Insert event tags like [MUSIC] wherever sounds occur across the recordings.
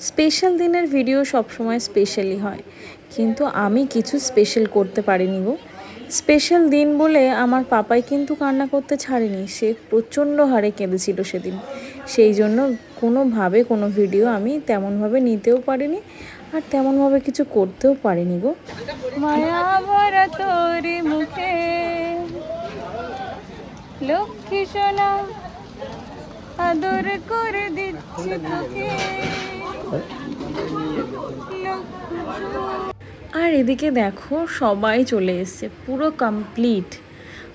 Special দিনের video সবসময় specially হয়। কিন্তু আমি কিছু স্পেশাল করতে পারিনি গো। স্পেশাল দিন বলে আমার পাপাই কিন্তু কান্না করতে ছাড়েনি। সে প্রচণ্ড হারে কেঁদেছিল সেদিন। সেই জন্য কোনোভাবে কোনো ভিডিও আমি তেমনভাবে নিতেও পারিনি আর তেমনভাবে কিছু করতেও পারিনি গো। মুখে, লক্ষ্মী সোনা আদর করে দিচ্ছি তোকে। আর এদিকে দেখো, সবাই চলে এসছে, পুরো কমপ্লিট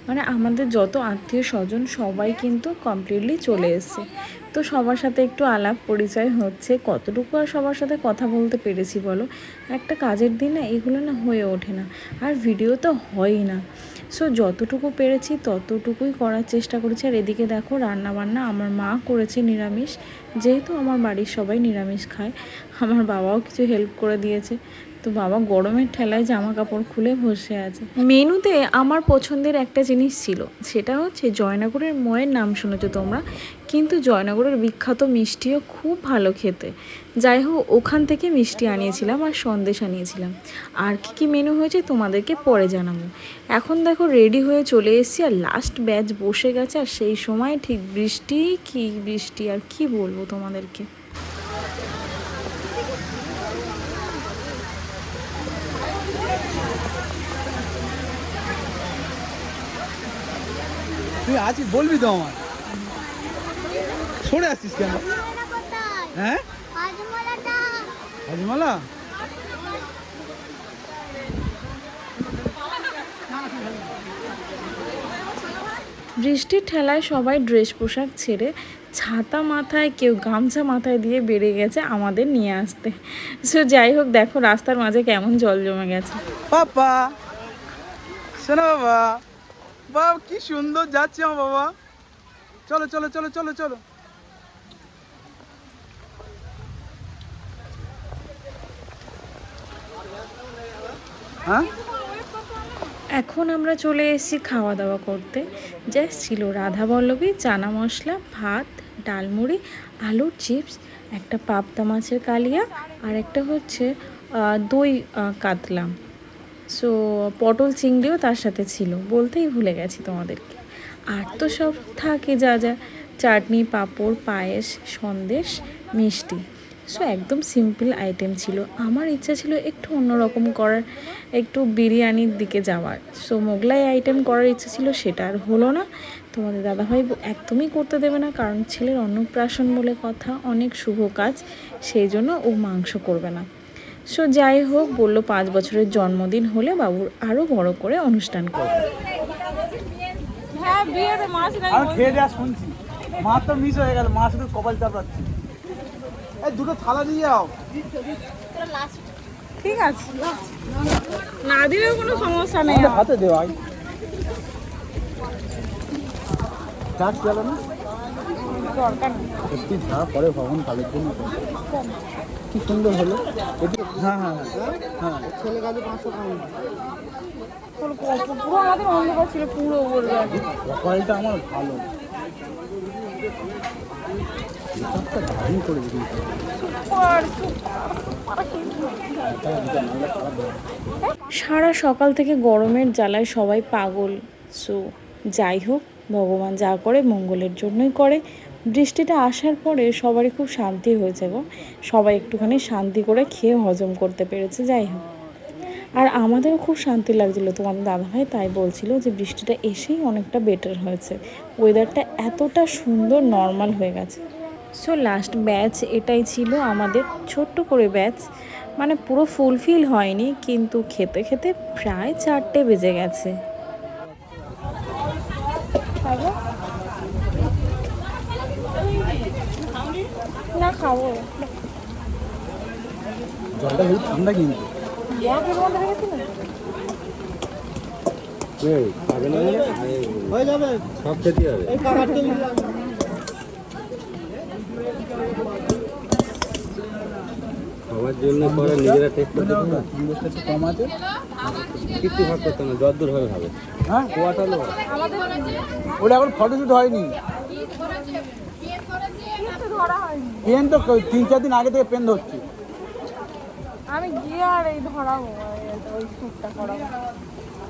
মানে আমাদের যত আত্মীয় স্বজন সবাই কিন্তু কমপ্লিটলি চলে এসছে। তো সবার সাথে একটু আলাপ পরিচয় হচ্ছে। কতটুকু আর সবার সাথে কথা বলতে পেরেছি বলো? একটা কাজের দিন না এগুলো না হয়ে ওঠে না। আর ভিডিও তো হয়ই না। সো যতটুকু পেরেছি ততটুকুই করার চেষ্টা করেছি। আর এদিকে দেখো রান্না বান্না আমার মা করেছে নিরামিষ। যেহেতু আমার বাড়ির সবাই নিরামিষ খায়, আমার বাবাও কিছু হেল্প করে দিয়েছে। তো বাবা গরমের ঠেলায় জামা কাপড় খুলে বসে আছে। মেনুতে আমার পছন্দের একটা জিনিস ছিল, সেটা হচ্ছে জয়নগরের ময়ের নাম শুনেছো তোমরা? কিন্তু জয়নগরের বিখ্যাত মিষ্টিও খুব ভালো খেতে। যাই হোক, ওখান থেকে মিষ্টি আনিয়েছিলাম আর সন্দেশ আনিয়েছিলাম। আর কি কি মেনু হয়েছে তোমাদেরকে পরে জানাব। এখন দেখো রেডি হয়ে চলে এসেছি আর লাস্ট ব্যাচ বসে গেছে আর সেই সময় ঠিক বৃষ্টি, কি বৃষ্টি আর কি বলব তোমাদেরকে? তুই আছিস বলবি তো আমার সরে আসছিস কেন? হ্যাঁ? হাজমালা? বৃষ্টির ঠেলায় সবাই ড্রেস পোশাক ছেড়ে ছাতা মাথায় কেউ গামছা মাথায় দিয়ে বেড়ে গেছে আমাদের নিয়ে আসতে। সো যাই হোক দেখো রাস্তার মাঝে কেমন জল জমে গেছে। পাপা শোনো বাবা। বাবা কি সুন্দর যাচ্ছে আমার বাবা। চলো চলো চলো চলো চলো। হ্যাঁ? এখন আমরা চলে এসেছি খাওয়া দাওয়া করতে। জাস্ট ছিল রাধা বল্লভী, চানা মশলা, ভাত, ডালমুড়ি, আলুর চিপস, একটা পাবদা মাছের কালিয়া, আর একটা হচ্ছে দই কাতলা। সো পটল চিংড়িও তার সাথে ছিল। বলতেই ভুলে গেছি তোমাদেরকে। আর তো সব থাকে যা যা। চাটনি, পাঁপড়, পায়েস, সন্দেশ, মিষ্টি। সো একদম সিম্পল আইটেম ছিল। আমার ইচ্ছা ছিল একটু অন্যরকম করার, একটু বিরিয়ানির দিকে যাওয়ার। সো মোগলাই আইটেম করার ইচ্ছা ছিল, সেটা আর হলো না। তোমাদের দাদাভাই একদমই করতে দেবে না, কারণ ছেলের অন্নপ্রাশন বলে কথা, অনেক শুভ কাজ, সেই জন্য ও মাংস করবে না। সো যাই হোক বলল পাঁচ বছরের জন্মদিন হলে বাবুর আরও বড় করে অনুষ্ঠান করবে। হ্যাঁ নাই খেয়ে শুনছি। মা তো মিস হয়ে গেল মা শুধু কপাল চাপড়াচ্ছে এই দুটো থালা দিয়ে যাও ঠিক আছে। না দিলেও কোনো সমস্যা নেই। হাতে দেওয়া। চাট গেল না। দরকার নেই। সত্যি যা পরে ভবন কালের জন্য কি সুন্দর হলো। এটি- হ্যাঁ হ্যাঁ হ্যাঁ। হ্যাঁ। ছেলে কাজে পাঁচশো পাউন্ড পুরো পুরো আমাদের অন্ধকার ছিল পুরো বলবে। কপালটা আমার ভালো। মেকআপটা দারুণ করে দিয়েছে। সারা সকাল থেকে গরমের জ্বালায় সবাই পাগল। সো যাই হোক ভগবান যা করে মঙ্গলের জন্যই করে। বৃষ্টিটা আসার পরে সবারই খুব শান্তি হয়েছে গো। সবাই একটুখানি শান্তি করে খেয়ে হজম করতে পেরেছে, যাই হোক। আর আমাদেরও খুব শান্তি লাগছিল তোমাদের দাদাভাই তাই বলছিল যে বৃষ্টিটা এসেই অনেকটা বেটার হয়েছে। ওয়েদারটা এতটা সুন্দর নর্মাল হয়ে গেছে। সো লাস্ট ব্যাচ এটাই ছিল আমাদের ছোট্ট করে ব্যাচ মানে পুরো ফুলফিল হয়নি, কিন্তু খেতে খেতে প্রায় চারটে বেজে গেছে খাব না খাব জলটা খুব ঠান্ডা কিন্তু। হয়ে যাবে। সব খেতে হবে। সবার জন্য করে নিজেরা টেস্ট করতে পারবে? কম আছে। কিছু ভাগ করতে না হবে হবে হ্যাঁ? ওটা এখন ধরা হয়নি। পেন তো তিন চার দিন আগে থেকে পেন ধরছি। আমি গিয়ে আর এই ধরাবো ওই শ্যুটটা করাবো।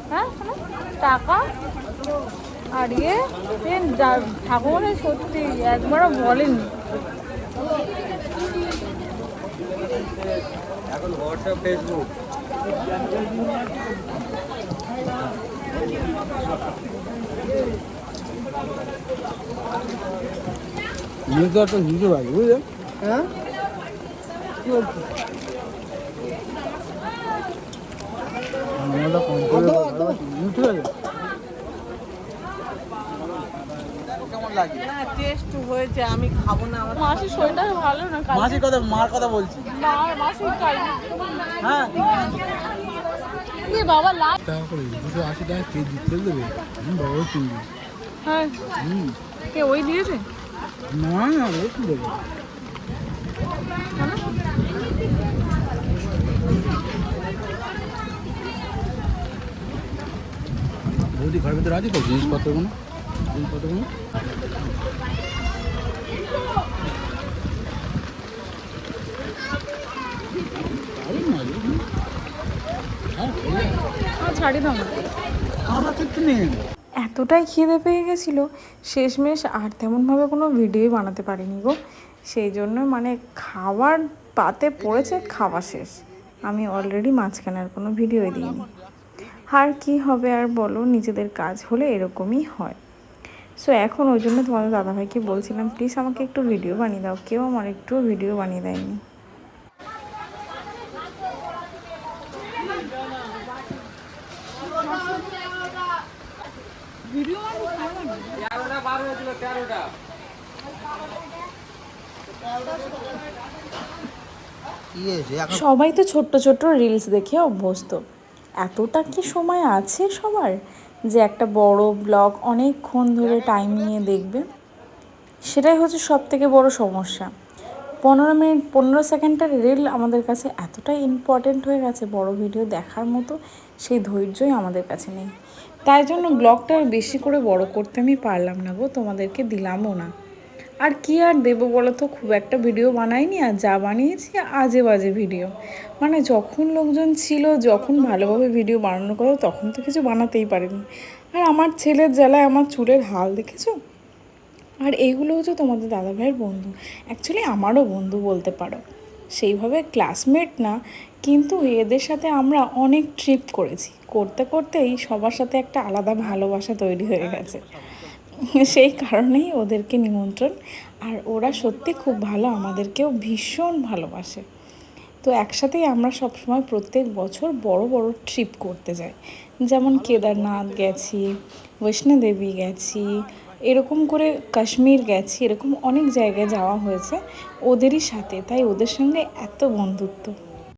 হ্যাঁ টাকা আর ইয়ে পেন যা- ঠাকুর সত্যি একবারও বলেনি। এখন হোয়াটসঅ্যাপ ফেসবুক। নিউজ একটা হিজু ভাই বুঝলে? হ্যাঁ? টেস্ট হয়েছে আমি খাব না আমার মাসির শরীরটা ভালো না মাসির কথা মার কথা বলছি। মাসির হ্যাঁ? বাবা লাভ টাকা করে দুশো আশি টাকা কেজি তেল দেবে। বাবা কিনবি হ্যাঁ। কে ওই দিয়েছে? না না ও কি দেবে বৌদি ঘরের ভিতরে আছে তো জিনিসপত্রগুলো? জিনিসপত্রগুলো। হ্যাঁ, ছাড়ি দাও আমার কিচ্ছু নেই এতটাই খিদে পেয়ে গেছিল, শেষমেশ আর তেমনভাবে কোনো ভিডিওই বানাতে পারিনি গো। সেই জন্য মানে খাবার পাতে পড়েছে খাওয়া শেষ। আমি অলরেডি মাঝখানে আর কোনো ভিডিওই দিইনি। আর কি হবে আর বলো, নিজেদের কাজ হলে এরকমই হয়। সো এখন ওই জন্য তোমাদের দাদাভাইকে বলছিলাম প্লিজ আমাকে একটু ভিডিও বানিয়ে দাও। কেউ আমার একটু ভিডিও বানিয়ে দেয়নি। সবাই তো ছোট্ট ছোট্ট রিলস দেখে অভ্যস্ত। এতটা কি সময় আছে সবার? যে একটা বড় ব্লগ অনেকক্ষণ ধরে টাইম নিয়ে দেখবে? সেটাই হচ্ছে সব থেকে বড় সমস্যা। পনেরো মিনিট, পনেরো সেকেন্ডের রিল আমাদের কাছে এতটাই ইম্পর্ট্যান্ট হয়ে গেছে বড় ভিডিও দেখার মতো, সেই ধৈর্যই আমাদের কাছে নেই। তাই জন্য ব্লগটা বেশি করে বড় করতে আমি পারলাম না গো, তোমাদেরকে দিলামও না। আর কি আর দেবো বলো তো, খুব একটা ভিডিও বানাইনি আর যা বানিয়েছি আজে বাজে ভিডিও মানে যখন লোকজন ছিল, যখন ভালোভাবে ভিডিও বানানো করো তখন তো কিছু বানাতেই পারিনি। আর আমার ছেলের জ্বালায় আমার চুলের হাল দেখেছ? আর এইগুলো হচ্ছে তোমাদের দাদাভাইয়ের বন্ধু। অ্যাকচুয়ালি আমারও বন্ধু বলতে পারো। সেইভাবে ক্লাসমেট না, কিন্তু এদের সাথে আমরা অনেক ট্রিপ করেছি। করতে করতেই সবার সাথে একটা আলাদা ভালোবাসা তৈরি হয়ে গেছে। [LAUGHS] সেই কারণেই ওদেরকে নিমন্ত্রণ। আর ওরা সত্যি খুব ভালো আমাদেরকেও ভীষণ ভালোবাসে। তো একসাথেই আমরা সবসময় প্রত্যেক বছর বড় বড় ট্রিপ করতে যাই। যেমন কেদারনাথ গেছি বৈষ্ণোদেবী গেছি এরকম করে কাশ্মীর গেছি এরকম অনেক জায়গায় যাওয়া হয়েছে ওদেরই সাথে। তাই ওদের সঙ্গে এত বন্ধুত্ব।